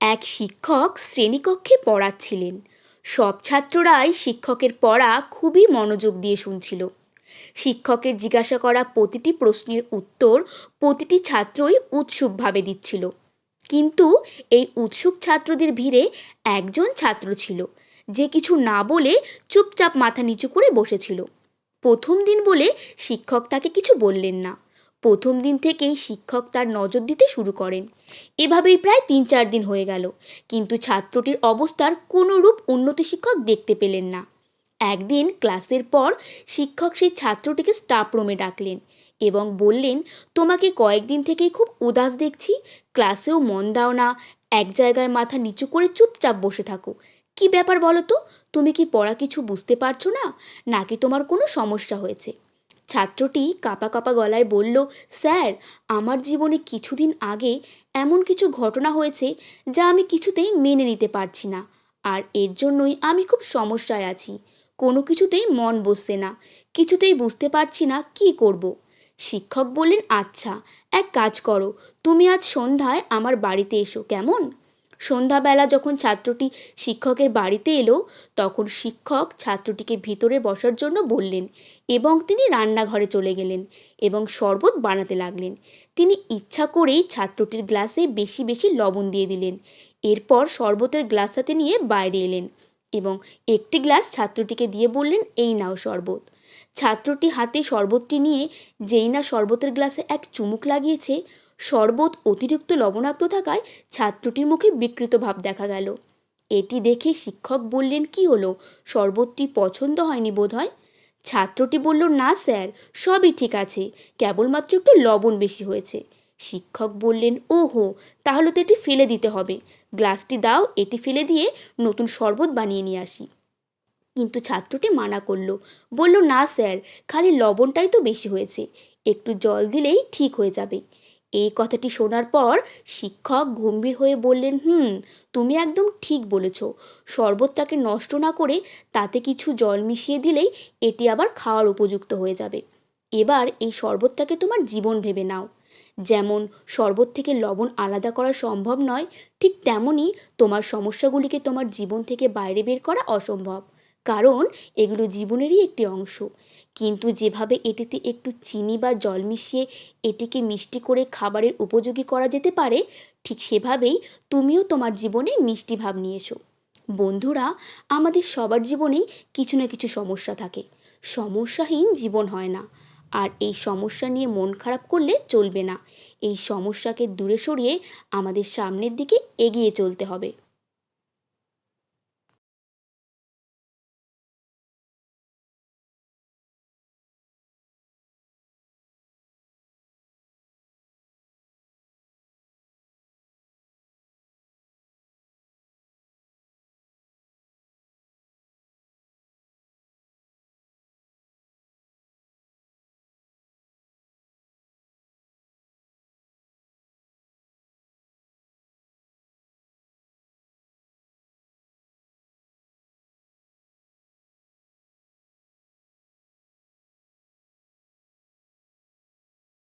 এক শিক্ষক শ্রেণীকক্ষে পড়াচ্ছিলেন। সব ছাত্ররাই শিক্ষকের পড়া খুবই মনোযোগ দিয়ে শুনছিল। শিক্ষকের জিজ্ঞাসা করা প্রতিটি প্রশ্নের উত্তর প্রতিটি ছাত্রই উৎসুকভাবে দিচ্ছিল। কিন্তু এই উৎসুক ছাত্রদের ভিড়ে একজন ছাত্র ছিল, যে কিছু না বলে চুপচাপ মাথা নিচু করে বসেছিল। প্রথম দিন বলে শিক্ষক তাকে কিছু বললেন না। প্রথম দিন থেকেই শিক্ষক তার নজর দিতে শুরু করেন। এভাবেই প্রায় তিন চার দিন হয়ে গেল। কিন্তু ছাত্রটির অবস্থার কোনো রূপ উন্নতি শিক্ষক দেখতে পেলেন না। একদিন ক্লাসের পর শিক্ষক সেই ছাত্রটিকে স্টাফ রুমে ডাকলেন এবং বললেন, তোমাকে কয়েকদিন থেকেই খুব উদাস দেখছি। ক্লাসেও মন দাও না। এক জায়গায় মাথা নিচু করে চুপচাপ বসে থাকো। কি ব্যাপার বলো তো? তুমি কি পড়া কিছু বুঝতে পারছ না? নাকি তোমার কোনো সমস্যা হয়েছে? ছাত্রটি কাঁপা কাঁপা গলায় বলল, স্যার, আমার জীবনে কিছুদিন আগে এমন কিছু ঘটনা হয়েছে যা আমি কিছুতেই মেনে নিতে পারছি না। আর এর জন্যই আমি খুব সমস্যায় আছি। কোনো কিছুতেই মন বসছে না। কিছুতেই বুঝতে পারছি না কি করব। শিক্ষক বললেন আচ্ছা এক কাজ করো। তুমি আজ সন্ধ্যায় আমার বাড়িতে এসো, কেমন? সন্ধ্যাবেলা যখন ছাত্রটি শিক্ষকের বাড়িতে এলো, তখন শিক্ষক ছাত্রটিকে ভিতরে বসার জন্য বললেন এবং তিনি রান্নাঘরে চলে গেলেন এবং শরবত বানাতে লাগলেন। তিনি ইচ্ছা করেই ছাত্রটির গ্লাসে বেশি বেশি লবণ দিয়ে দিলেন। এরপর শরবতের গ্লাস হাতে নিয়ে বাইরে এলেন এবং একটি গ্লাস ছাত্রটিকে দিয়ে বললেন, এই নাও শরবত। ছাত্রটি হাতে শরবতটি নিয়ে যেই না শরবতের গ্লাসে এক চুমুক লাগিয়েছে শরবত অতিরিক্ত লবণাক্ত থাকায় ছাত্রটির মুখে বিকৃত ভাব দেখা গেল। এটি দেখে শিক্ষক বললেন, কি হলো? শরবতটি পছন্দ হয়নি বোধ হয় ছাত্রটি বলল, না স্যার, সবই ঠিক আছে, কেবলমাত্র একটু লবণ বেশি হয়েছে। শিক্ষক বললেন, ওহো, তাহলে তো এটি ফেলে দিতে হবে। গ্লাসটি দাও, এটি ফেলে দিয়ে নতুন শরবত বানিয়ে নিয়ে আসি। কিন্তু ছাত্রটি মানা করল, বলল, না স্যার, খালি লবণটাই তো বেশি হয়েছে, একটু জল দিলেই ঠিক হয়ে যাবে। এই কথাটি শোনার পর শিক্ষক গম্ভীর হয়ে বললেন, হুম, তুমি একদম ঠিক বলেছ। শরবতটাকে নষ্ট না করে তাতে কিছু জল মিশিয়ে দিলেই এটি আবার খাওয়ার উপযুক্ত হয়ে যাবে। এবার এই শরবতটাকে তোমার জীবন ভেবে নাও। যেমন শরবত থেকে লবণ আলাদা করা সম্ভব নয়, ঠিক তেমনই তোমার সমস্যাগুলিকে তোমার জীবন থেকে বাইরে বের করা অসম্ভব। কারণ এগুলো জীবনেরই একটি অংশ। কিন্তু যেভাবে এটিতে একটু চিনি বা জল মিশিয়ে এটিকে মিষ্টি করে খাবারের উপযোগী করা যেতে পারে, ঠিক সেভাবেই তুমিও তোমার জীবনে মিষ্টি ভাব নিয়ে এসো। বন্ধুরা, আমাদের সবার জীবনেই কিছু না কিছু সমস্যা থাকে। সমস্যাহীন জীবন হয় না। আর এই সমস্যা নিয়ে মন খারাপ করলে চলবে না। এই সমস্যাকে দূরে সরিয়ে আমাদের সামনের দিকে এগিয়ে চলতে হবে।